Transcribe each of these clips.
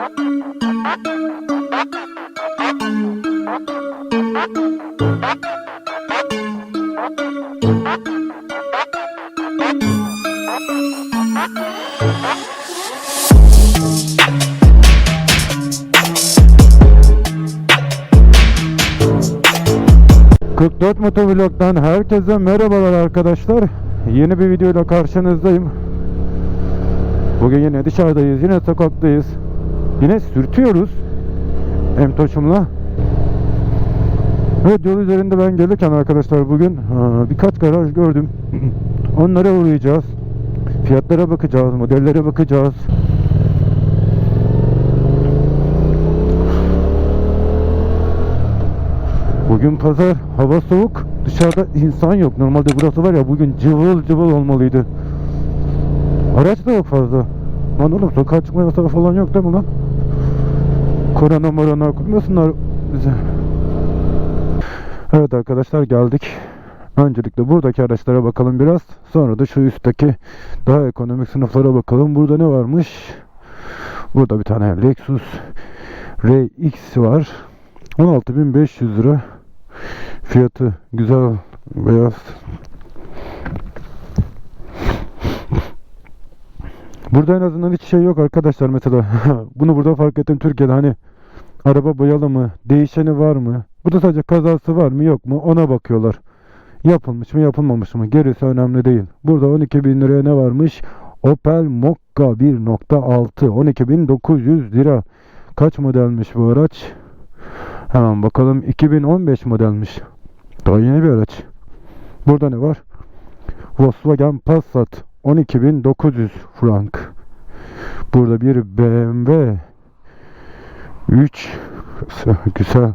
...44 Motovlog'dan herkese merhabalar arkadaşlar. Yeni bir videoyla karşınızdayım. Bugün yine dışarıdayız, yine sokaktayız. Yine sürtüyoruz. Emtoş'umla. Evet yol üzerinde ben gelirken arkadaşlar bugün aa, birkaç garaj gördüm. Onlara uğrayacağız. Fiyatlara bakacağız, modellere bakacağız. Bugün pazar, hava soğuk, dışarıda insan yok. Normalde burası var ya bugün cıvıl cıvıl olmalıydı. Araç da yok fazla. Lan oğlum sokağa çıkma yasağı falan yok değil mi lan? Korona morona koymasınlar bize. Evet arkadaşlar geldik. Öncelikle buradaki araçlara bakalım biraz. Sonra da şu üstteki daha ekonomik sınıflara bakalım. Burada ne varmış? Burada bir tane Lexus RX var. 16.500 lira. Fiyatı güzel beyaz. Burada en azından hiç şey yok arkadaşlar mesela. Bunu burada fark ettim Türkiye'de hani araba boyalı mı, değişeni var mı? Burada sadece kazası var mı yok mu ona bakıyorlar. Yapılmış mı yapılmamış mı gerisi önemli değil. Burada 12 bin liraya ne varmış? Opel Mokka 1.6 12.900 lira. Kaç modelmiş bu araç? Hemen bakalım 2015 modelmiş. Daha yeni bir araç. Burada ne var? Volkswagen Passat 12.900 frank. Burada bir BMW 3 güzel.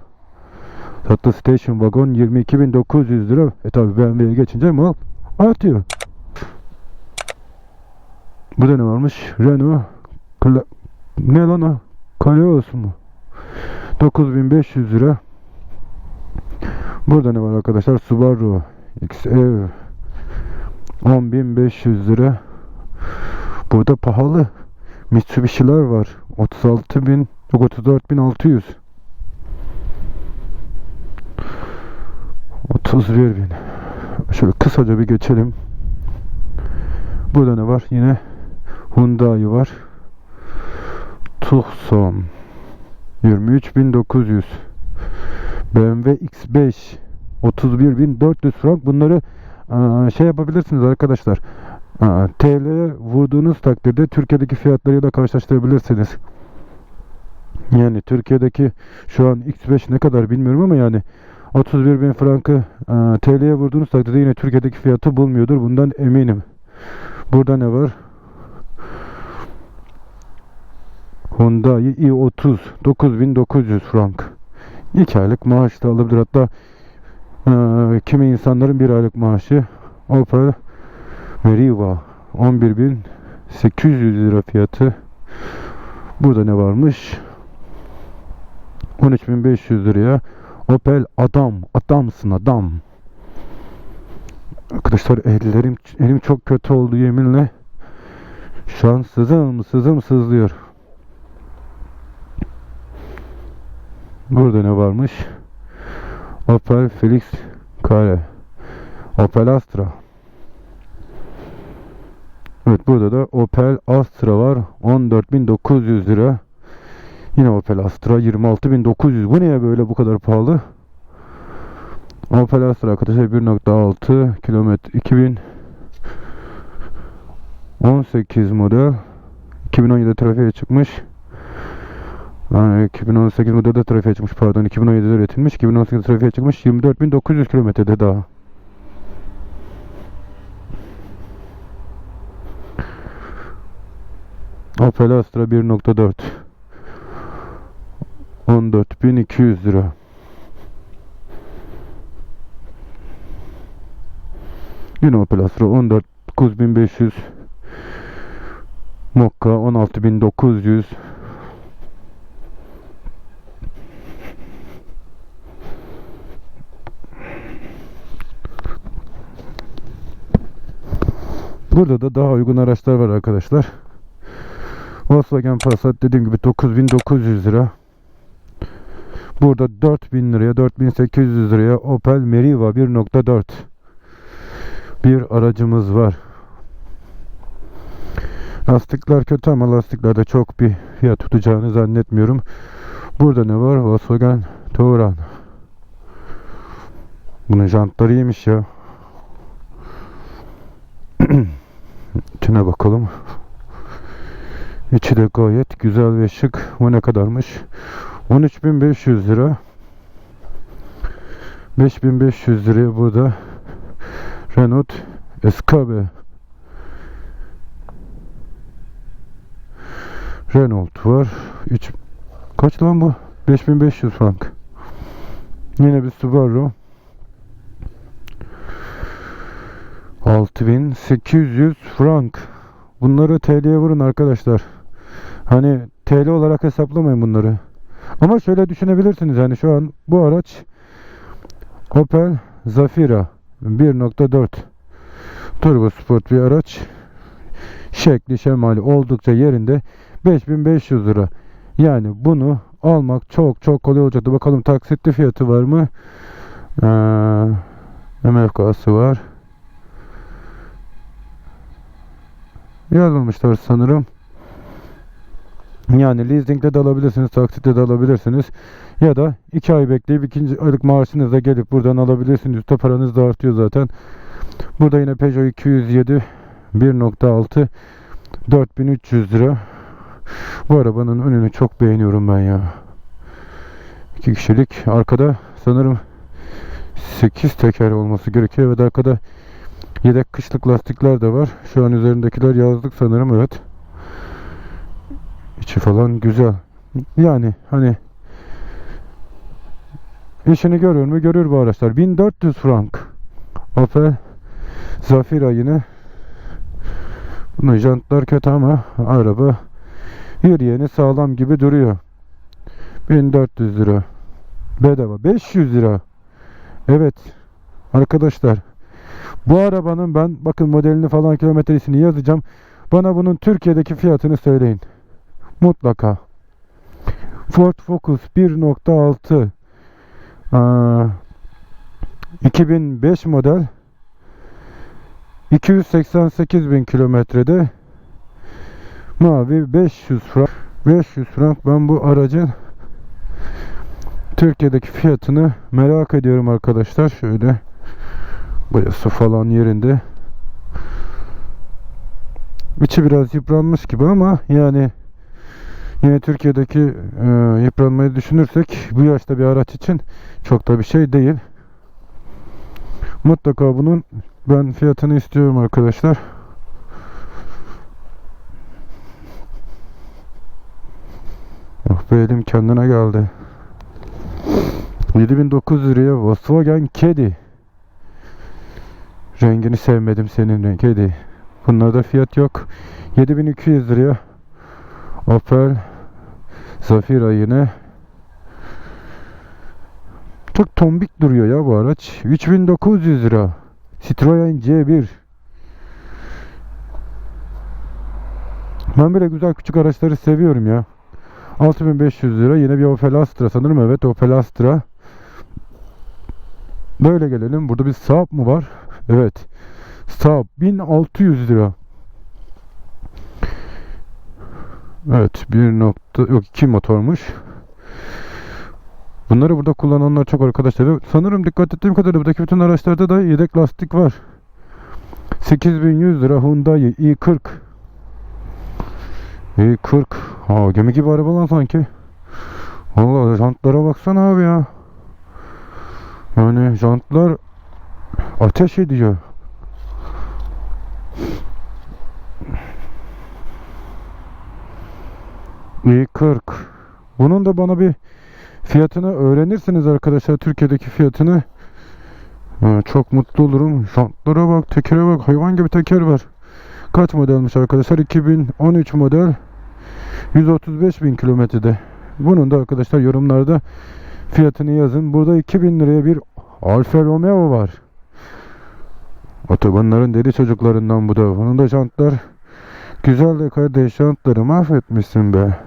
Tatlı Station Wagon 22.900 lira. E tabi BMW'ye geçince mal artıyor. Burada ne varmış? Renault Kla ne lan o? Kaleos mu? 9500 lira. Burada ne var arkadaşlar? Subaru XE 10500 lira. Burada pahalı Mitsubishi'ler var. 36000 yok 34600. 31000. Şöyle kısaca bir geçelim. Burada ne var? Yine Hyundai var. Tucson 23900 BMW X5 31400 frank bunları şey yapabilirsiniz arkadaşlar. Aa, TL'ye vurduğunuz takdirde Türkiye'deki fiyatlarıyla karşılaştırabilirsiniz. Yani Türkiye'deki şu an X5 ne kadar bilmiyorum ama yani 31 bin frankı aa, TL'ye vurduğunuz takdirde yine Türkiye'deki fiyatı bulmuyordur. Bundan eminim. Burada ne var? Hyundai i30 9900 frank. 2 aylık maaş da alabilir. Hatta e, kimi insanların bir aylık maaşı Opel Meriva 11800 lira fiyatı. Burada ne varmış? 13500 liraya Opel Adam adamsın adam. Arkadaşlar ellerim elim çok kötü oldu yeminle. Şu an sızım sızım sızlıyor. Burada ne varmış? Opel Felix Kare. Opel Astra. Evet burada da Opel Astra var. 14.900 lira. Yine Opel Astra 26.900. Bu niye böyle bu kadar pahalı? Opel Astra arkadaşlar 1.6 kilometre 2018 model 2017'de trafiğe çıkmış. Yani 2018 modelde trafiğe çıkmış pardon 2017'de üretilmiş 2018'de trafiğe çıkmış 24.900 kilometrede daha. Opel Astra 1.4 14.200 lira. Yine Opel Astra 14.9500 Mokka 16.900 Burada da daha uygun araçlar var arkadaşlar. Volkswagen Passat dediğim gibi 9900 lira. Burada 4000 liraya 4800 liraya Opel Meriva 1.4 bir aracımız var. Lastikler kötü ama lastiklerde çok bir fiyat tutacağını zannetmiyorum. Burada ne var? Volkswagen Touran. Bunun jantları iyiymiş ya. İçine bakalım. İçi de gayet güzel ve şık. Bu ne kadarmış? 13.500 lira. 5500 liraya burada Renault Escape Renault var. 3 kaç lan bu? 5500 frank. Yine bir Subaru. 6800 frank. Bunları TL'ye vurun arkadaşlar. Hani TL olarak hesaplamayın bunları. Ama şöyle düşünebilirsiniz yani şu an bu araç Opel Zafira 1.4 turbo sport bir araç. Şekli şemali oldukça yerinde 5500 lira. Yani bunu almak çok çok kolay olacaktı. Bakalım taksitli fiyatı var mı? Ee, MFK'sı var. Yazmamışlar sanırım. Yani leasingde de alabilirsiniz, taksitle de alabilirsiniz. Ya da 2 ay bekleyip ikinci aylık maaşınızla gelip buradan alabilirsiniz. Üstte paranız da artıyor zaten. Burada yine Peugeot 207 1.6 4300 lira. Bu arabanın önünü çok beğeniyorum ben ya. 2 kişilik. Arkada sanırım 8 teker olması gerekiyor ve arkada yedek kışlık lastikler de var. Şu an üzerindekiler yazlık sanırım evet. İçi falan güzel. Yani hani işini görür mü? Görür bu araçlar. 1400 frank. Opel Zafira yine. Bunun jantlar kötü ama araba yürüyeni sağlam gibi duruyor. 1400 lira. Bedava. 500 lira. Evet. Arkadaşlar. Bu arabanın ben bakın modelini falan kilometresini yazacağım. Bana bunun Türkiye'deki fiyatını söyleyin. Mutlaka. Ford Focus 1.6 Aa, 2005 model 288 bin kilometrede mavi 500 frank 500 frank ben bu aracın Türkiye'deki fiyatını merak ediyorum arkadaşlar şöyle boyası falan yerinde içi biraz yıpranmış gibi ama yani Yine Türkiye'deki e, yıpranmayı düşünürsek bu yaşta bir araç için çok da bir şey değil. Mutlaka bunun ben fiyatını istiyorum arkadaşlar. Oh be elim kendine geldi. 7900 liraya Volkswagen Kedi. Rengini sevmedim senin kedi. Bunlarda fiyat yok. 7200 liraya. Opel Zafira yine. Çok tombik duruyor ya bu araç. 3900 lira. Citroen C1 Ben böyle güzel küçük araçları seviyorum ya. 6500 lira. Yine bir Opel Astra sanırım. Evet Opel Astra. Böyle gelelim. Burada bir Saab mı var evet Saab 1600 lira Evet bir nokta yok iki motormuş. Bunları burada kullananlar çok arkadaşlar. Sanırım dikkat ettiğim kadarıyla buradaki bütün araçlarda da yedek lastik var. 8100 lira Hyundai i40. i40. Ha gemi gibi araba lan sanki. Vallahi jantlara baksana abi ya. Yani jantlar ateş ediyor. i40. Bunun da bana bir fiyatını öğrenirsiniz arkadaşlar. Türkiye'deki fiyatını. Çok mutlu olurum. Jantlara bak, tekere bak. Hayvan gibi teker var. Kaç modelmiş arkadaşlar? 2013 model. 135 bin kilometrede. Bunun da arkadaşlar yorumlarda fiyatını yazın. Burada 2000 liraya bir Alfa Romeo var. Otobanların deli çocuklarından bu da. Bunun da jantlar Güzel de kardeş jantları mahvetmişsin be.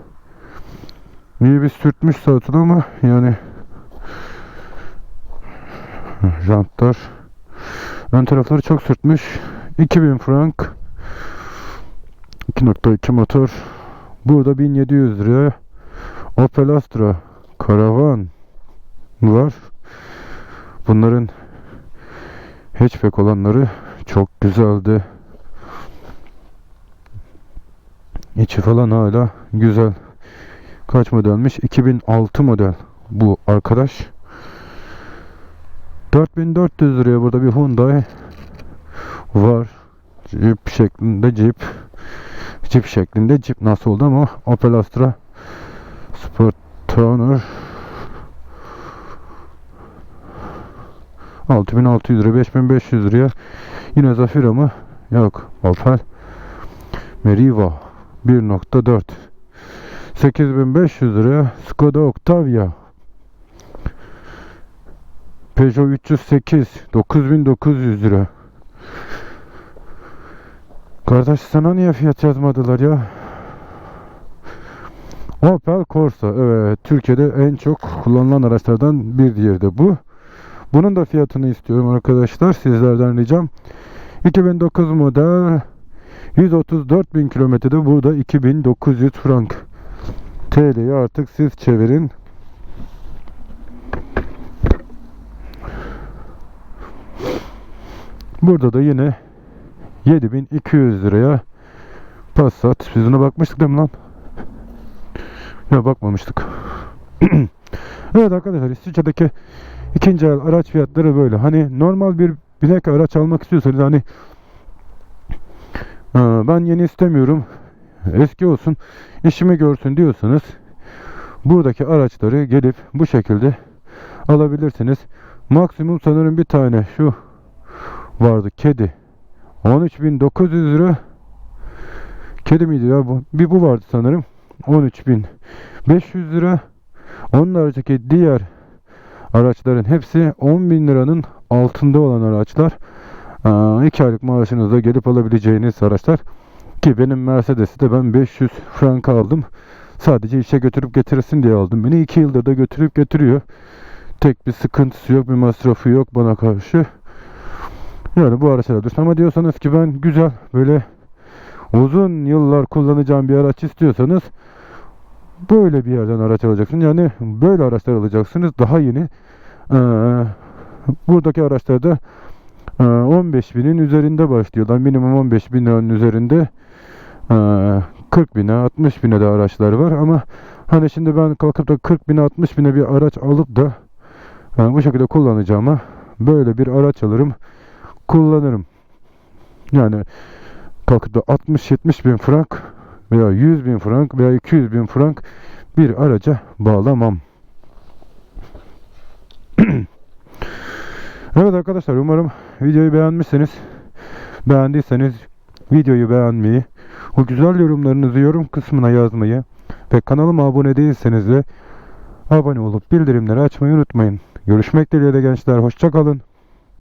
İyi bir sürtmüş zaten ama yani jantlar ön tarafları çok sürtmüş. 2000 frank 2.2 motor burada 1700 liraya Opel Astra karavan var. Bunların hatchback olanları çok güzeldi. İçi falan hala güzel. Kaç modelmiş? 2006 model bu arkadaş. 4400 liraya burada bir Hyundai var. Jeep şeklinde Jeep. Jeep şeklinde Jeep nasıl oldu ama Opel Astra Sport Tuner 6600 lira 5500 liraya yine Zafira mı? Yok Opel Meriva 1.4 8500 liraya Skoda Octavia Peugeot 308 9900 lira Kardeş sana niye fiyat yazmadılar ya? Opel Corsa evet Türkiye'de en çok kullanılan araçlardan bir diğeri de bu. Bunun da fiyatını istiyorum arkadaşlar sizlerden ricam. 2009 model 134 bin kilometrede burada 2900 frank. TL'yi artık siz çevirin. Burada da yine 7200 liraya Passat. Biz buna bakmıştık değil mi lan? Yok bakmamıştık. evet arkadaşlar İsviçre'deki ikinci el araç fiyatları böyle. Hani normal bir binek araç almak istiyorsanız hani "Aa, ben yeni istemiyorum eski olsun işimi görsün diyorsanız buradaki araçları gelip bu şekilde alabilirsiniz. Maksimum sanırım bir tane şu vardı kedi 13.900 lira kedi miydi ya bu? Bir bu vardı sanırım 13.500 lira onun haricindeki diğer araçların hepsi 10.000 liranın altında olan araçlar. 2 aylık maaşınızda gelip alabileceğiniz araçlar. Ki benim Mercedes'i de ben 500 frank aldım. Sadece işe götürüp getirsin diye aldım. Beni 2 yıldır da götürüp getiriyor. Tek bir sıkıntısı yok, bir masrafı yok bana karşı. Yani bu araçlara düşün. Ama diyorsanız ki ben güzel böyle uzun yıllar kullanacağım bir araç istiyorsanız böyle bir yerden araç alacaksınız. Yani böyle araçlar alacaksınız. Daha yeni. Ee, buradaki araçlarda ee, 15 binin üzerinde başlıyorlar. Minimum 15 bin üzerinde ee, 40 bine 60 bine de araçlar var ama hani şimdi ben kalkıp da 40 bine 60 bine bir araç alıp da yani bu şekilde kullanacağıma böyle bir araç alırım kullanırım. Yani kalkıp da 60-70 bin frank veya 100 bin frank veya 200 bin frank bir araca bağlamam. Evet arkadaşlar umarım videoyu beğenmişsiniz. Beğendiyseniz videoyu beğenmeyi, o güzel yorumlarınızı yorum kısmına yazmayı ve kanalıma abone değilseniz de abone olup bildirimleri açmayı unutmayın. Görüşmek dileğiyle gençler. Hoşçakalın.